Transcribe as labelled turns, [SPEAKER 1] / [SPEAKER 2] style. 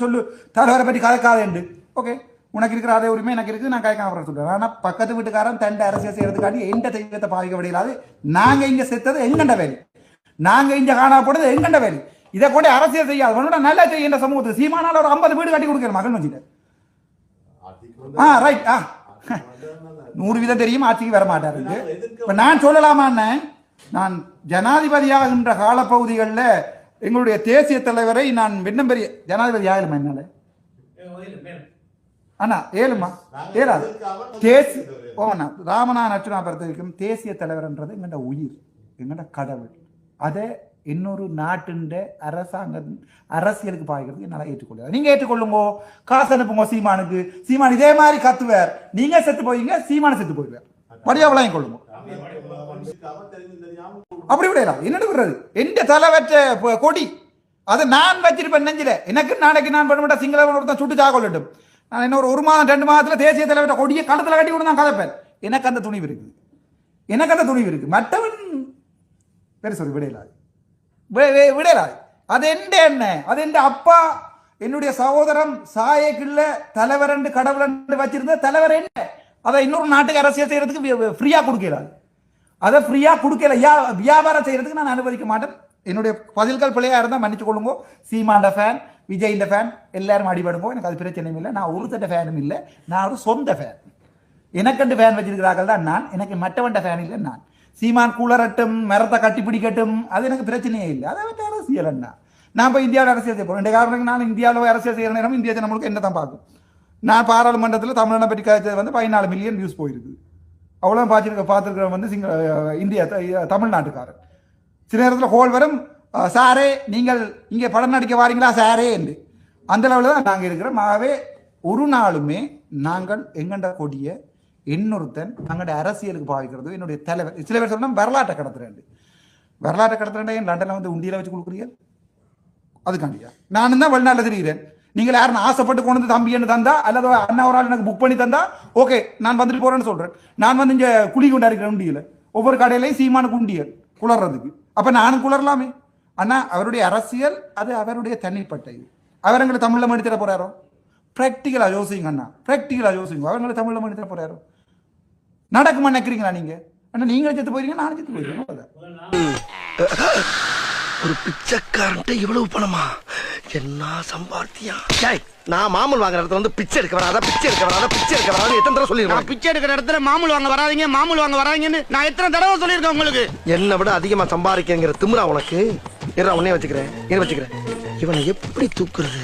[SPEAKER 1] சொல்லு. தலைவரை பற்றி கதைக்காதேண்டு ஓகே உனக்கு இருக்கிற அதே உரிமை எனக்கு இருக்குது நான் கதைக்காம அப்புறம் சொல்றேன் ஆனால் பக்கத்து வீட்டுக்காரன் தண்டை அரசியல் செய்யறதுக்காண்டி எந்த தெய்வத்தை பாதிக்க விடையிலாது நாங்க இங்க செத்தது எங்கண்ட வேலை? நாங்க இங்க காணா போனது எங்கண்ட வேலை? இதை கொண்டு அரசியல் செய்யாது உன்னோட நல்லா செய்கின்ற சமூகத்துக்கு சீமானால ஒரு ஐம்பது வீடு கட்டி கொடுக்கிற மகன் வச்சுட்டு ஆ ரைட் ஆ. நூறு வீதம் தெரியும் ஆட்சிக்கு வர மாட்டாரு இப்ப நான் சொல்லலாமான்னு நான் ஜனாதிபதியாகின்ற காலப்பகுதிகளில் எங்களுடைய தேசிய தலைவரை நான் விண்ணம்பெரிய ஜனாதிபதி ஆகலுமா என்னால? அண்ணா ஏழுமா? ஏறாது. தேசி ஓ அண்ணா நச்சுனா அர்ச்சுனா பொறுத்த வரைக்கும் தேசிய தலைவர்ன்றது எங்கள்ட உயிர் எங்கள்ட கடவுள். அதை இன்னொரு நாட்டுண்ட அரசாங்க அரசியலுக்கு பாய்க்கிறது என்னால் ஏற்றுக்கொள்ளாது நீங்கள் ஏற்றுக்கொள்ளுங்கோ. காசு அனுப்புங்க சீமானுக்கு. சீமான் இதே மாதிரி கத்துவார். நீங்க செத்து போவீங்க சீமான செத்து போயிடுவார். படியா விளங்கிக் கொள்ளுங்க. அப்படி விடலாம். என்ன விடுறது? எந்த தலை வச்ச கொடி? அதை நான் வச்சிருப்பேன் நெஞ்சில. எனக்கு நாளைக்கு நான் பண்ண மாட்டேன் சிங்கள ஒருத்தன் சுட்டு சாக்கொள்ளட்டும் நான் இன்னொரு ஒரு மாதம் ரெண்டு மாதத்துல தேசிய தலைவர்கிட்ட கொடியை கழுத்துல கட்டி கொண்டு நான் கதைப்பேன். எனக்கு அந்த துணிவு இருக்குது. எனக்கு அந்த துணிவு இருக்கு மற்றவன் பேர் சொல்லி விடையலாது விடையலாது அது எந்த என்ன அது எந்த அப்பா? என்னுடைய சகோதரம் சாயக்குள்ள தலைவர் என்று கடவுள் வச்சிருந்த தலைவர் என்ன? அதை இன்னொரு நாட்டுக்கு அரசியல் செய்யறதுக்கு ஃப்ரீயா கொடுக்கிறாரு அதை ஃப்ரீயாக கொடுக்கல. யா- வியாபாரம் செய்கிறதுக்கு நான் அனுமதிக்க மாட்டேன். என்னுடைய பதில்கள் பிள்ளையாக இருந்தால் மன்னிச்சு கொள்ளுங்க. சீமாண்ட ஃபேன் விஜய் இந்த ஃபேன் எல்லாரும் அடிபடுங்க. எனக்கு அது பிரச்சனையும் இல்லை. நான் ஒருத்தட்ட ஃபேனும் இல்லை. நான் ஒரு சொந்த ஃபேன் எனக்கண்டு ஃபேன் வச்சிருக்கிறார்கள் தான் நான். எனக்கு மற்றவன்ட ஃபேன் இல்லை நான். சீமான் கூலரட்டும் மரத்தை கட்டி பிடிக்கட்டும் அது எனக்கு பிரச்சனையே இல்லை. அதை வந்து அரசியல் என்ன? நான் இப்போ இந்தியாவில் அரசியல் செய்ய போகிறேன் இந்த காரணம் நான் இந்தியாவில் அரசியல் செய்கிற நேரம் இந்திய ஜனங்களுக்கு என்ன தான் பார்க்கும். நான் பாராளுமன்றத்தில் தமிழனை பற்றி கதைச்சது வந்து பதினாலு மில்லியன் வியூஸ் போயிருக்குது அவ்வளோ பார்த்துருக்க பார்த்துருக்கிறவன் வந்து சிங்க இந்தியா த- சில நேரத்தில் கோல் வரும் சாரே நீங்கள் இங்கே படம் நடிக்க வாரீங்களா சாரே? என்று. அந்த லெவலில் தான் நாங்கள் இருக்கிறோம். ஆகவே ஒரு நாளுமே நாங்கள் எங்கண்ட கொடிய இன்னொருத்தன் தங்களுடைய அரசியலுக்கு பாவிக்கிறது என்னுடைய தலைவர் சில பேர் சொன்னால் வரலாற்றை கடத்துறேன் வரலாற்றை கடத்துறேன் ஏன் லண்டனில் வந்து உண்டியில் வச்சு கொடுக்குறீங்க? அதுக்காண்டியா? நானும் தான் வெளிநாட்டில் தெரிகிறேன். நீங்கள் யாரும் ஆசைப்பட்டு கொண்டு வந்து தம்பி என்ன தந்தா அல்லது அண்ணா ஒரு ஆள் எனக்கு புக் பண்ணி தந்தா ஓகே நான் வந்துட்டு போறேன்னு சொல்றேன். நான் வந்து இங்க குழி குண்டா இருக்கிறேன் உண்டியல. ஒவ்வொரு கடையிலையும் சீமான குண்டியல் குளர்றதுக்கு. அப்ப நானும் குளரலாமே. அண்ணா அவருடைய அரசியல் அது அவருடைய தனிப்பட்ட. இது அவர் எங்களை தமிழில் மணி போறாரோ? ப்ராக்டிக்கலாக யோசிங்க அண்ணா. ப்ராக்டிக்கலாக யோசிங்க. அவங்களை தமிழ்ல மணி தர போறாரோ? நடக்குமா நினைக்கிறீங்களா நீங்க? அண்ணா நீங்களும் செத்து போயிருங்க நானும் செத்து போயிருக்கேன்
[SPEAKER 2] ஒரு பிச்சைக்காரன்ட்ட இவ்வளவு பணமா? என்ன சம்பாத்தியம் டேய் நான் மாமூல் வாங்குற இடத்துல வந்து பிச்சை எடுக்க வராத பிச்சை எடுக்க வராத பிச்சை எடுக்க வராத எத்தனை தடவை
[SPEAKER 3] நான்
[SPEAKER 2] சொல்லிருக்கேன்
[SPEAKER 3] பிச்சை எடுக்கிற இடத்துல மாமூல் வாங்க வராதீங்க மாமூல் வாங்க வராதீங்கன்னு நான் எத்தனை தடவை சொல்லியிருக்கேன் உங்களுக்கு?
[SPEAKER 2] என்னை விட அதிகமா சம்பாதிக்கங்கிற திமிரா உனக்கு? இரு உன்னே வச்சுக்கிறேன் இரு வச்சுக்கிறேன். இவனை எப்படி தூக்குறது?